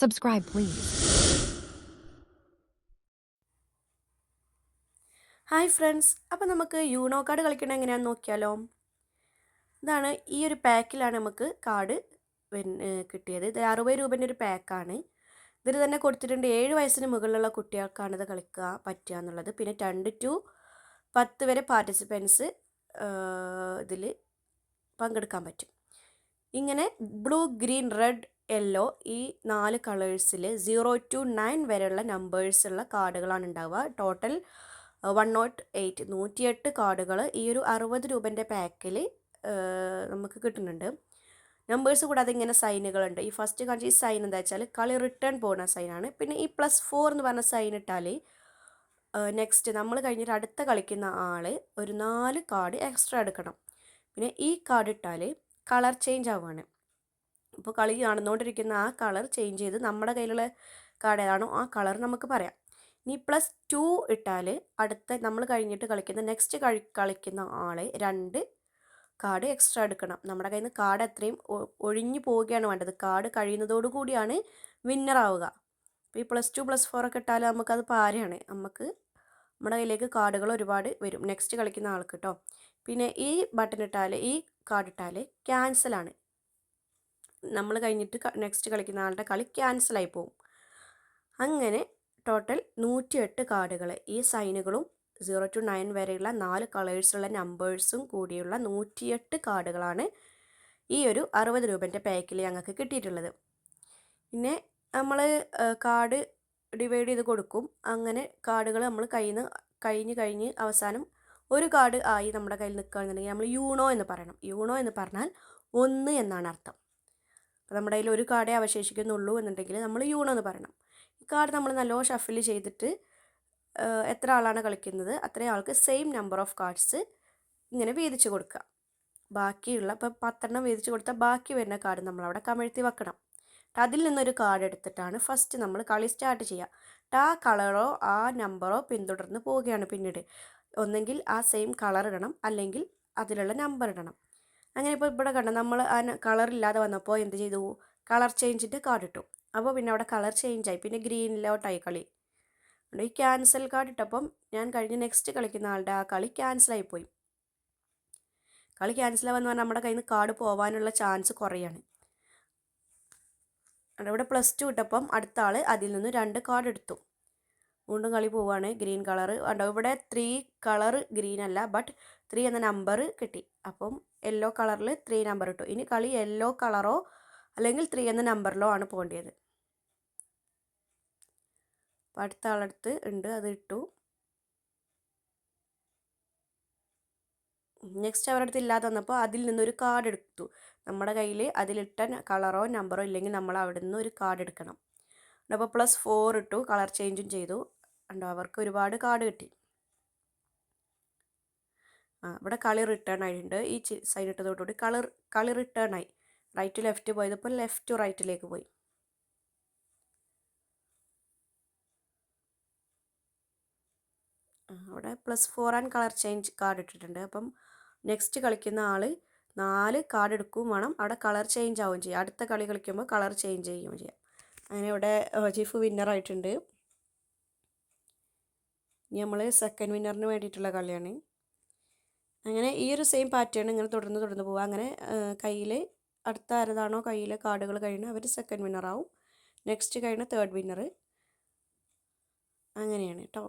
Subscribe, please. Hi friends അപ്പോൾ നമുക്ക് you know card കളിക്കണത് എങ്ങനെയാണെന്ന് നോക്കിയാലോ? ഇതാണ് ഈ ഒരു പാക്കിലാണ് നമുക്ക് കാർഡ് കിട്ടിയത്. ഇത് അറുപത് രൂപേന്റെ ഒരു പാക്കാണ്. ഇതിൽ തന്നെ കൊടുത്തിട്ടുണ്ട് ഏഴ് വയസ്സിന് മുകളിലുള്ള കുട്ടികൾക്കാണ് ഇത് കളിക്കുക പറ്റുക എന്നുള്ളത്. പിന്നെ രണ്ട് ടു പത്ത് വരെ പാർട്ടിസിപ്പൻസ് ഇതിൽ പങ്കെടുക്കാൻ പറ്റും. ഇങ്ങനെ ബ്ലൂ ഗ്രീൻ റെഡ് യെല്ലോ ഈ നാല് കളേഴ്സിൽ സീറോ ടു നയൻ വരെയുള്ള നമ്പേഴ്സുള്ള കാർഡുകളാണ് ഉണ്ടാവുക. ടോട്ടൽ വൺ നോട്ട് എയ്റ്റ് നൂറ്റിയെട്ട് കാർഡുകൾ ഈ ഒരു അറുപത് രൂപന്റെ പാക്കിൽ നമുക്ക് കിട്ടുന്നുണ്ട്. നമ്പേഴ്സ് കൂടാതെ ഇങ്ങനെ സൈനുകളുണ്ട്. ഈ ഫസ്റ്റ് കാണിച്ച ഈ സൈൻ എന്താ വെച്ചാൽ കളി റിട്ടേൺ പോകുന്ന സൈനാണ് പിന്നെ ഈ പ്ലസ് ഫോർ എന്ന് പറഞ്ഞ സൈൻ ഇട്ടാൽ നെക്സ്റ്റ് നമ്മൾ കഴിഞ്ഞിട്ട് അടുത്ത കളിക്കുന്ന ആൾ ഒരു നാല് കാർഡ് എക്സ്ട്രാ എടുക്കണം. പിന്നെ ഈ കാർഡ് ഇട്ടാൽ കളർ ചേഞ്ച് ആവുകയാണ് ഇപ്പോൾ കളി നടന്നുകൊണ്ടിരിക്കുന്ന ആ കളർ ചേഞ്ച് ചെയ്ത് നമ്മുടെ കയ്യിലുള്ള കാർഡ് ഏതാണോ ആ കളർ നമുക്ക് പറയാം. ഇനി പ്ലസ് ടു ഇട്ടാൽ അടുത്ത നമ്മൾ കഴിഞ്ഞിട്ട് കളിക്കുന്ന നെക്സ്റ്റ് കളി കളിക്കുന്ന ആളെ രണ്ട് കാർഡ് എക്സ്ട്രാ എടുക്കണം. നമ്മുടെ കയ്യിൽ നിന്ന് കാർഡ് അത്രയും ഒഴിഞ്ഞു പോവുകയാണ് വേണ്ടത്. കാർഡ് കഴിയുന്നതോടു കൂടിയാണ് വിന്നർ ആവുക. ഇപ്പോൾ ഈ പ്ലസ് ടു പ്ലസ് ഫോർ ഒക്കെ ഇട്ടാൽ നമുക്കത് പാരയാണ്. നമുക്ക് നമ്മുടെ കയ്യിലേക്ക് കാർഡുകൾ ഒരുപാട് വരും. നെക്സ്റ്റ് കളിക്കുന്ന ആൾക്ക് കേട്ടോ പിന്നെ ഈ ബട്ടൺ ഇട്ടാൽ ഈ കാർഡ് ഇട്ടാൽ ക്യാൻസലാണ് നമ്മൾ കഴിഞ്ഞിട്ട് നെക്സ്റ്റ് കളിക്കുന്ന ആളുടെ കളി ക്യാൻസലായി പോകും അങ്ങനെ ടോട്ടൽ നൂറ്റിയെട്ട് കാർഡുകൾ ഈ സൈനുകളും സീറോ ടു നയൻ വരെയുള്ള നാല് കളേഴ്സുള്ള നമ്പേഴ്സും കൂടിയുള്ള നൂറ്റിയെട്ട് കാർഡുകളാണ് ഈ ഒരു അറുപത് രൂപന്റെ പാക്കിൽ ഞങ്ങൾക്ക് കിട്ടിയിട്ടുള്ളത്. പിന്നെ നമ്മൾ കാർഡ് ഡിവൈഡ് ചെയ്ത് കൊടുക്കും. അങ്ങനെ കാർഡുകൾ നമ്മൾ കയ്യിൽ നിന്ന് കഴിഞ്ഞ് കഴിഞ്ഞ് അവസാനം ഒരു കാർഡ് ആയി നമ്മുടെ കയ്യിൽ നിൽക്കുകയാണെന്നുണ്ടെങ്കിൽ നമ്മൾ യൂണോ എന്ന് പറയണം. യൂണോ എന്ന് പറഞ്ഞാൽ ഒന്ന് എന്നാണ് അർത്ഥം. അപ്പോൾ നമ്മുടെ കയ്യിൽ ഒരു കാർഡേ അവശേഷിക്കുന്നുള്ളൂ എന്നുണ്ടെങ്കിൽ നമ്മൾ യൂണോ എന്ന് പറയണം. ഈ കാർഡ് നമ്മൾ നല്ലോണം ഷഫിൽ ചെയ്തിട്ട് എത്ര ആളാണ് കളിക്കുന്നത് അത്രയും ആൾക്ക് സെയിം നമ്പർ ഓഫ് കാർഡ്സ് ഇങ്ങനെ വീതിച്ച് കൊടുക്കുക. ബാക്കിയുള്ള ഇപ്പോൾ പത്തെണ്ണം വീതിച്ച് കൊടുത്താൽ ബാക്കി വരുന്ന കാർഡ് നമ്മൾ അവിടെ കമഴ്ത്തി വെക്കണം. അതിൽ നിന്നൊരു കാർഡ് എടുത്തിട്ടാണ് ഫസ്റ്റ് നമ്മൾ കളി സ്റ്റാർട്ട് ചെയ്യുക. ആ കളറോ ആ നമ്പറോ പിന്തുടർന്ന് പോവുകയാണ് പിന്നീട്. ഒന്നെങ്കിൽ ആ സെയിം കളർ ഇടണം അല്ലെങ്കിൽ അതിലുള്ള നമ്പർ ഇടണം. അങ്ങനെ ഇപ്പോൾ ഇവിടെ കണ്ടു നമ്മൾ ആ കളർ ഇല്ലാതെ വന്നപ്പോൾ എന്ത് ചെയ്തു? കളർ ചേഞ്ചിന്റെ കാർഡ് ഇട്ടു. അപ്പോൾ പിന്നെ അവിടെ കളർ ചേഞ്ചായി പിന്നെ ഗ്രീനിലോട്ടായി കളി. ഈ ക്യാൻസൽ കാർഡ് ഇട്ടപ്പം ഞാൻ കഴിഞ്ഞ് നെക്സ്റ്റ് കളിക്കുന്ന ആളുടെ ആ കളി ക്യാൻസലായി പോയി. കളി ക്യാൻസലാവെന്ന് പറഞ്ഞാൽ നമ്മുടെ കയ്യിൽ നിന്ന് കാർഡ് പോകാനുള്ള ചാൻസ് കുറയാണ് ഇവിടെ പ്ലസ് ടു ഇട്ടപ്പം അടുത്ത ആൾ അതിൽ നിന്ന് രണ്ട് കാർഡ് എടുത്തു. വീണ്ടും കളി പോവാണ്. ഗ്രീൻ കളർ കണ്ടോ ഇവിടെ ത്രീ കളർ ഗ്രീൻ അല്ല ബട്ട് ത്രീ എന്ന നമ്പർ കിട്ടി. അപ്പം യെല്ലോ കളറിൽ ത്രീ നമ്പർ ഇട്ടു. ഇനി കളി യെല്ലോ കളറോ അല്ലെങ്കിൽ ത്രീ എന്ന നമ്പറിലോ ആണ് പോകേണ്ടത് അപ്പം അടുത്ത ആളടുത്ത് ഉണ്ട് അത് ഇട്ടു. നെക്സ്റ്റ് അവരുടെ അടുത്ത് ഇല്ലാതെ വന്നപ്പോൾ അതിൽ നിന്നൊരു കാർഡ് എടുത്തു. നമ്മുടെ കയ്യിൽ അതിലിട്ട കളറോ നമ്പറോ ഇല്ലെങ്കിൽ നമ്മൾ അവിടെ നിന്ന് ഒരു കാർഡ് എടുക്കണം. അപ്പോൾ പ്ലസ് ഫോർ ഇട്ടു കളർ ചേഞ്ചും ചെയ്തു. ഉണ്ടോ അവർക്ക് ഒരുപാട് കാർഡ് കിട്ടി. ആ ഇവിടെ കളി റിട്ടേൺ ആയിട്ടുണ്ട്. ഈ സൈഡ് ഇട്ടതോടുകൂടി കളർ കളി റിട്ടേൺ ആയി. റൈറ്റ് ലെഫ്റ്റ് പോയത് ഇപ്പോൾ ലെഫ്റ്റ് ടു റൈറ്റിലേക്ക് പോയി. അവിടെ plus four and colour change card ഇട്ടിട്ടുണ്ട്. അപ്പം നെക്സ്റ്റ് കളിക്കുന്ന ആൾ നാല് കാർഡ് എടുക്കുകയും വേണം. അവിടെ കളർ ചേഞ്ച് ആവുകയും ചെയ്യും. അടുത്ത കളി കളിക്കുമ്പോൾ കളർ ചേഞ്ച് ചെയ്യുകയും ചെയ്യാം. അങ്ങനെ ഇവിടെ ജിഫ് വിന്നറായിട്ടുണ്ട് നമ്മൾ സെക്കൻഡ് വിന്നറിന് വേണ്ടിയിട്ടുള്ള കളിയാണ്. അങ്ങനെ ഈ ഒരു സെയിം പാറ്റേൺ ഇങ്ങനെ തുടർന്ന് തുടർന്ന് പോവുക. അങ്ങനെ കയ്യിൽ അടുത്ത ആരതാണോ കയ്യിൽ കാർഡുകൾ കഴിയുന്നത് അവർ സെക്കൻഡ് വിന്നറാവും നെക്സ്റ്റ് കഴിയുന്ന തേർഡ് വിന്നർ അങ്ങനെയാണ് കേട്ടോ